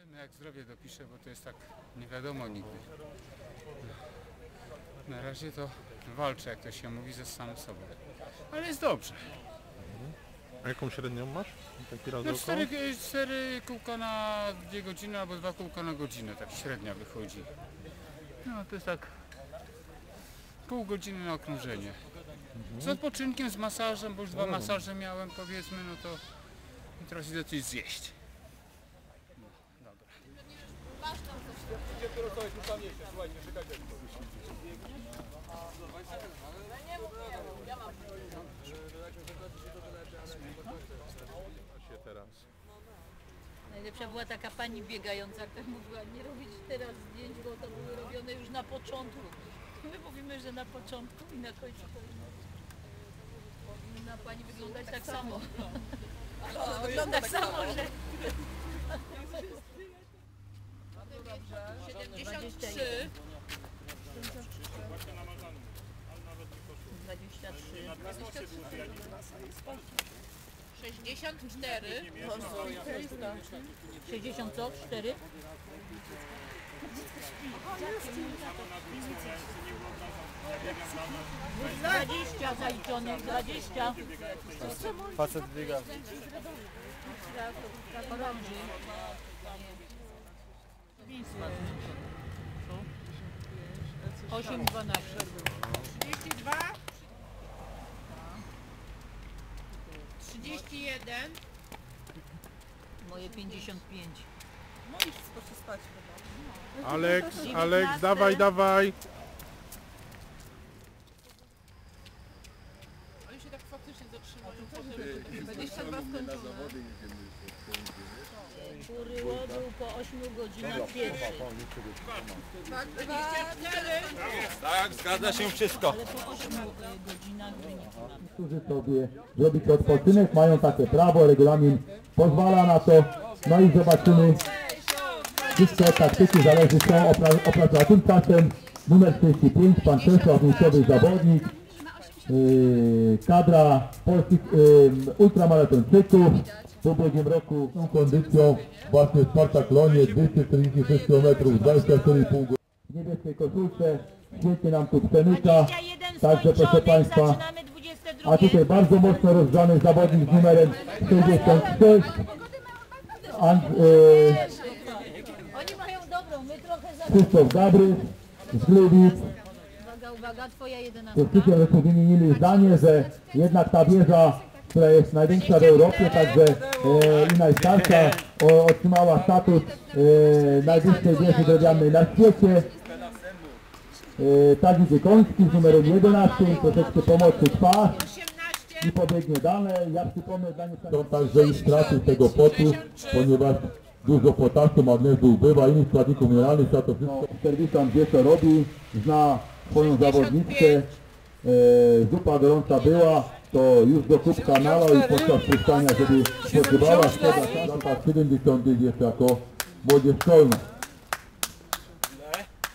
Zobaczymy jak zdrowie dopiszę, bo to jest tak nie wiadomo nigdy. Na razie to walczę, jak to się mówi, ze samym sobą. Ale jest dobrze. A jaką średnią masz? Taki raz No oko? cztery, cztery kółka na dwie godziny albo dwa kółka na godzinę, tak średnia wychodzi. No to jest tak pół godziny na okrążenie. Z odpoczynkiem, z masażem, bo już dwa masaże miałem powiedzmy, no to teraz idę coś zjeść. No, dobra. się teraz. Najlepsza była taka pani biegająca, która mówiła nie robić teraz zdjęć, bo to były robione już na początku. My mówimy, że na początku i na końcu powinna, powinna pani wyglądać tak samo. Wygląda tak samo, że 73 23 64. 60 co? 4? Dwadzieścia zaliczonych, dwadzieścia. Facet biega. Chorąży. Osiem, dwanaście. 32. 31. Moje 55. No i poszli spać chyba. Aleks, Aleks, dawaj, dawaj! Oni się tak faktycznie zatrzymają. potem 22 skończone. Góry łodu po 8 godzinach pierwszy. 24. Tak, zgadza się wszystko. Ale po 8 godzinach wyniki mamy. którzy sobie zrobić odpoczynek, mają takie prawo, regulamin pozwala na to. No i zobaczymy, wszystkie taktyki zależy są opra- opracowane. Tymczasem numer 45, pan Czesław, miejscowy zawodnik, kadra polskich yy, ultramaratończyków. W ubiegłym roku tą kondycją właśnie Spartak Lonie 246 km, 24,5 godziny. W niebieskiej koszulce świetnie nam tu przemyka. 21 Także proszę Państwa, zaczynamy 22. a tutaj bardzo mocno rozgrzany zawodnik z numerem 66. An, e, Oni mają dobrą, my trochę za... Krzysztof Gabry z Gliwic. Uwaga, twoja 11. Wszyscy żeśmy wymienili zdanie, że jednak ta wieża, która jest największa w Europie, także e, i najstarsza, o, otrzymała status e, najwyższej wieży drewnianej na świecie. E, Tadzi Wykoński z numerem 11, troszeczkę pomocy trwa. 18. i pobiegnie dalej. Ja przypomnę dla Są także i straty tego potu, ponieważ dużo potasu, magnezu ubywa, innych składników mineralnych, trzeba to wszystko... Serwisant wie co robi, zna swoją zawodniczkę, e, zupa gorąca była, to już do kubka nalał i podczas puszczania, żeby spoczywała, szkoda, lata 70 jeszcze jako młodzież szkolna.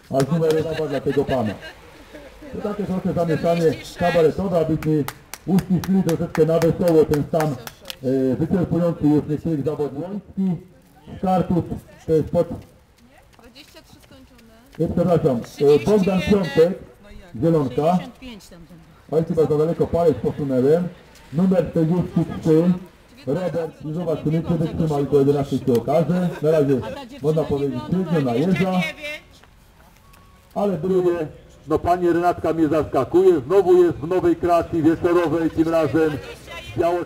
A z numeru dawa dla tego pana. To takie trochę zamieszanie kabaretowe, abyśmy uściślili troszeczkę na wesoło ten stan e, wyczerpujący już niektórych zawodników. Skartus to jest pod, 23 skończone. nie, przepraszam, e, Bogdan Piątek, Zielonka, 65 tamten. ale chyba za daleko palec posunęłem. Numer 43, Robert, zobaczymy czy wytrzymali do 11 się okaże. Na razie można powiedzieć średnio najeżdża. 9. Ale drugie, no pani Renatka mnie zaskakuje, znowu jest w nowej kreacji wieczorowej, tym razem biało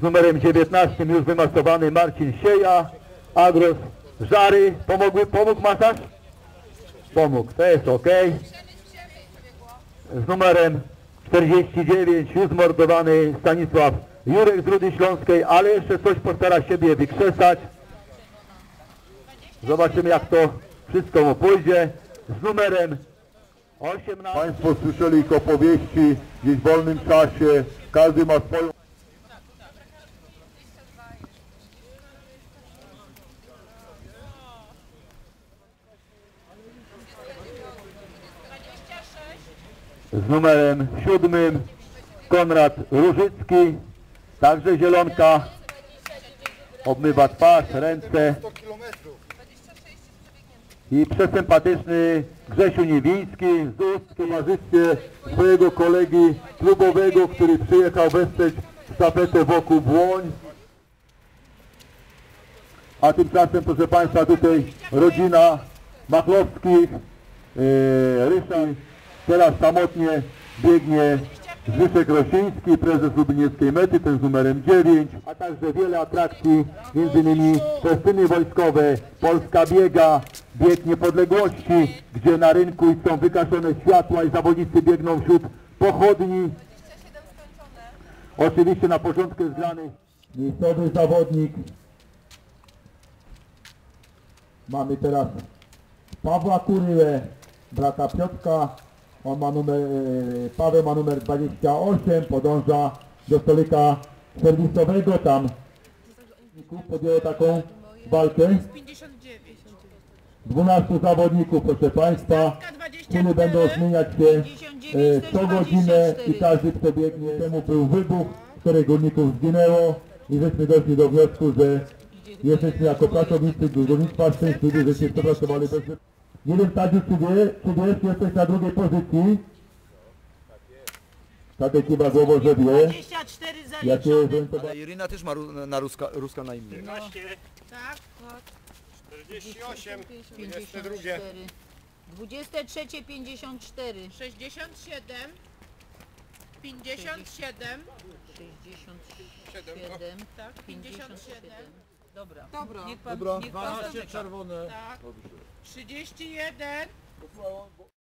Z numerem 19 już wymasowany Marcin Sieja, Agros Żary, pomógł, pomógł masaż? Pomógł, to jest ok. Z numerem 49 już zmordowany Stanisław Jurek z Rudy Śląskiej, ale jeszcze coś postara siebie wykrzesać. Zobaczymy jak to wszystko mu pójdzie. Z numerem 18. Państwo słyszeli opowieści gdzieś w wolnym czasie. Każdy ma swoją z numerem siódmym Konrad Różycki Także zielonka obmywa twarz, ręce. I przesympatyczny Grzesiu Niewiński z ust w towarzystwie swojego kolegi klubowego, który przyjechał wesprzeć stafetę wokół Błoń. A tymczasem, proszę Państwa, tutaj rodzina Machlowskich, yy, Ryszard, teraz samotnie biegnie Zbyszek Rosiński, prezes Lublinieckiej Mety, ten z numerem 9, a także wiele atrakcji, m.in. festyny wojskowe, Polska biega, bieg niepodległości, gdzie na rynku są wykaszone światła i zawodnicy biegną wśród pochodni. Oczywiście na początku jest grany miejscowy zawodnik. Mamy teraz Pawła Kuryłę, brata Piotrka. On ma numer, e, Paweł ma numer 28, podąża do stolika serwisowego tam. Podjęło taką walkę. 59. 12 zawodników, proszę Państwa. Które będą zmieniać się e, co godzinę i każdy przebiegnie. Temu był wybuch, czterech górników zginęło i żeśmy doszli do wniosku, że jesteśmy jako pracownicy górnictwa szczęśliwi, że się przepracowali bez Nie wiem Tadziu, czy wie, czy wiesz, jesteś na drugiej pozycji. Tadek kiwa głową, że wie. 24 Jakie zaliczone. zorientowanie. Ale Irina też ma ru, na ruska, ruska na imię. Tak? 48, 54. 23 54. 67. 57. 67. Tak, 57. Dobra. Dobra. Niech pan, Dobra. niech pan zamyka. czerwone. Tak. 31.